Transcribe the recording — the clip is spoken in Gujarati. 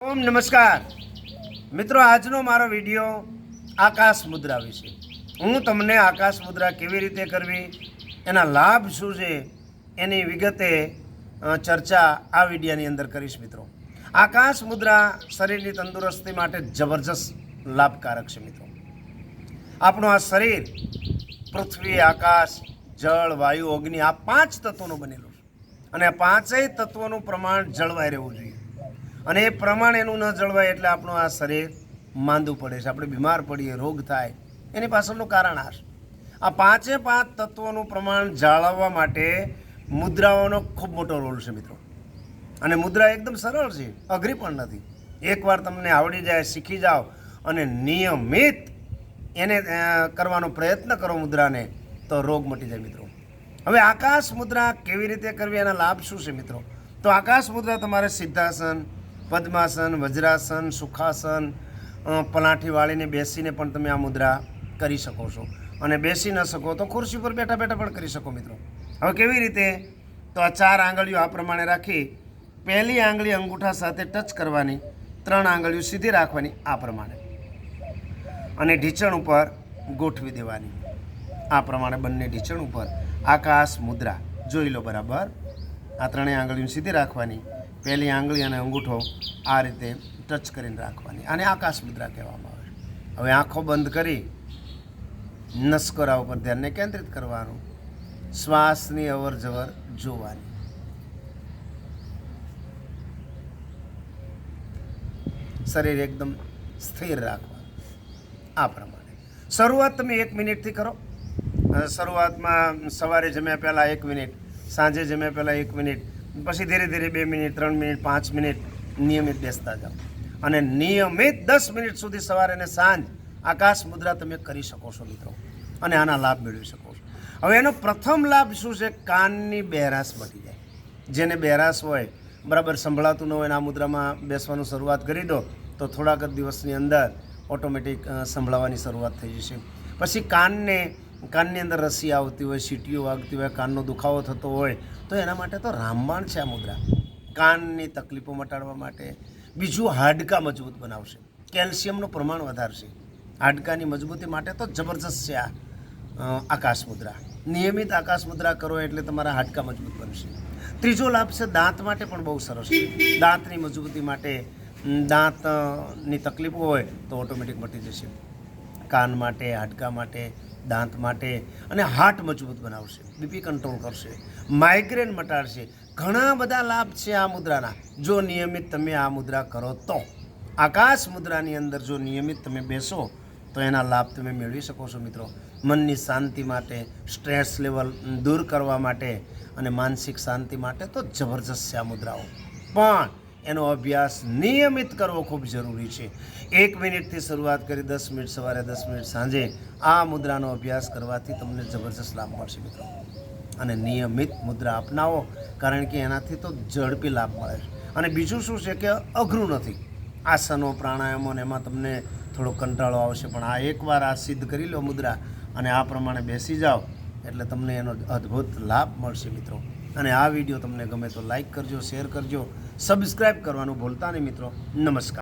ઓમ નમસ્કાર. મિત્રો, આજનો મારો વીડિયો આકાશ મુદ્રા વિશે. હું તમને આકાશ મુદ્રા કેવી રીતે કરવી, એના લાભ શું છે, એની વિગતે ચર્ચા આ વિડીયાની અંદર કરીશ મિત્રો. આકાશ મુદ્રા શરીરની તંદુરસ્તી માટે જબરજસ્ત લાભકારક છે મિત્રો. આપણું આ શરીર, પૃથ્વી, આકાશ, જળ, વાયુ, અગ્નિ આ પાંચ તત્વોનું બનેલું છે. અને પાંચેય તત્વોનું પ્રમાણ જળવાઈ રહેવું જોઈએ. અને એ પ્રમાણ એનું ન જળવાય એટલે આપણું આ શરીર માંદું પડે છે. આપણે બીમાર પડીએ, રોગ થાય, એની પાછળનું કારણ આ આ પાંચે પાંચ તત્વોનું પ્રમાણ જાળવવા માટે મુદ્રાઓનો ખૂબ મોટો રોલ છે મિત્રો. અને મુદ્રા એકદમ સરળ છે, અઘરી પણ નથી. એકવાર તમને આવડી જાય, શીખી જાઓ અને નિયમિત એને કરવાનો પ્રયત્ન કરો મુદ્રાને, તો રોગ મટી જાય મિત્રો. હવે આકાશ મુદ્રા કેવી રીતે કરવી, એના લાભ શું છે મિત્રો? તો આકાશ મુદ્રા તમારે સિદ્ધાસન પદ્માસન, વજ્રાસન, સુખાસન પલાઠી વાળીને બેસીને પણ તમે આ મુદ્રા કરી શકો છો. અને બેસી ન શકો તો ખુરશી પર બેઠા બેઠા પણ કરી શકો મિત્રો. હવે કેવી રીતે? તો આ ચાર આંગળીઓ આ પ્રમાણે રાખી, પહેલી આંગળી અંગૂઠા સાથે ટચ કરવાની, ત્રણ આંગળીઓ સીધી રાખવાની આ પ્રમાણે. અને ઢીંચણ ઉપર ગોઠવી દેવાની. આ પ્રમાણે બંને ઢીંચણ ઉપર આકાશ મુદ્રા. જોઈ લો બરાબર? આ ત્રણેય આંગળીઓ સીધી રાખવાની. પહેલી આંગળી અને અંગૂઠો આ રીતે ટચ કરીને રાખવાની. આને આકાશ મુદ્રા કહેવામાં આવે હવે આંખો બંધ કરી નસકોરા ઉપર ધ્યાનને કેન્દ્રિત કરવાનું. શ્વાસની અવર જવર જોવાની. શરીર એકદમ સ્થિર રાખવાનું. આ પ્રમાણે. શરૂઆત તમે એક મિનિટથી કરો. શરૂઆતમાં સવારે જમ્યા પહેલાં એક મિનિટ, સાંજે જમ્યા પહેલાં એક મિનિટ પછી ધીરે ધીરે બે મિનિટ, ત્રણ મિનિટ, પાંચ મિનિટ નિયમિત બેસતા જાઓ. અને નિયમિત દસ મિનિટ સુધી સવારે અને સાંજ આકાશ મુદ્રા તમે કરી શકો છો મિત્રો. અને આના લાભ મેળવી શકો છો. હવે એનો પ્રથમ લાભ શું છે? કાનની બહેરાશ મટી જાય. જેને બહેરાશ હોય, બરાબર સંભળાતું ન હોય આ મુદ્રામાં બેસવાનું શરૂઆત કરી દો, તો થોડાક જ દિવસની અંદર ઓટોમેટિક સંભળાવાની શરૂઆત થઈ જશે. પછી કાનને, કાનની અંદર રસી આવતી હોય, સીટીઓ વાગતી હોય, કાનનો દુખાવો થતો હોય તો એના માટે તો રામબાણ છે આ મુદ્રા. કાનની તકલીફો મટાડવા માટે બીજું હાડકાં મજબૂત બનાવશે. કેલ્શિયમનું પ્રમાણ વધારશે. હાડકાની મજબૂતી માટે તો જબરજસ્ત છે આ આકાશ મુદ્રા. નિયમિત આકાશ મુદ્રા કરો એટલે તમારા હાડકાં મજબૂત બનશે. ત્રીજો લાભ છે દાંત માટે પણ બહુ સરસ છે. દાંતની મજબૂતી માટે દાંતની તકલીફો હોય તો ઓટોમેટિક મટી જશે. કાન માટે, હાડકા માટે દાંત માટે અને હાર્ટ મજબૂત બનાવશે બીપી કંટ્રોલ કરશે માઇગ્રેન મટાડશે. ઘણા બધા લાભ છે આ મુદ્રાના. જો નિયમિત તમે આ મુદ્રા કરો તો. આકાશ મુદ્રાની અંદર જો નિયમિત તમે બેસો, તો એના લાભ તમે મેળવી શકો છો મિત્રો. મનની શાંતિ માટે, સ્ટ્રેસ લેવલ દૂર કરવા માટે અને માનસિક શાંતિ માટે તો જબરજસ્ત છે આ મુદ્રાઓ. પણ એનો અભ્યાસ નિયમિત કરવો ખૂબ જરૂરી છે. એક મિનિટથી શરૂઆત કરી દસ મિનિટ સવારે દસ મિનિટ સાંજે આ મુદ્રાનો અભ્યાસ કરવાથી તમને જબરજસ્ત લાભ મળશે મિત્રો. અને નિયમિત મુદ્રા અપનાવો, કારણ કે એનાથી તો ઝડપી લાભ મળે છે. અને બીજું શું છે કે અઘરું નથી. આસનો, પ્રાણાયામો ને એમાં તમને થોડો કંટાળો આવશે, પણ આ એકવાર આ સિદ્ધ કરી લો મુદ્રા અને આ પ્રમાણે બેસી જાઓ, એટલે તમને એનો અદ્ભુત લાભ મળશે મિત્રો. અને આ વીડિયો તમને ગમે તો લાઈક કરજો, શેર કરજો સબસ્ક્રાઈબ કરવાનું ભૂલતા નહીં મિત્રો. નમસ્કાર.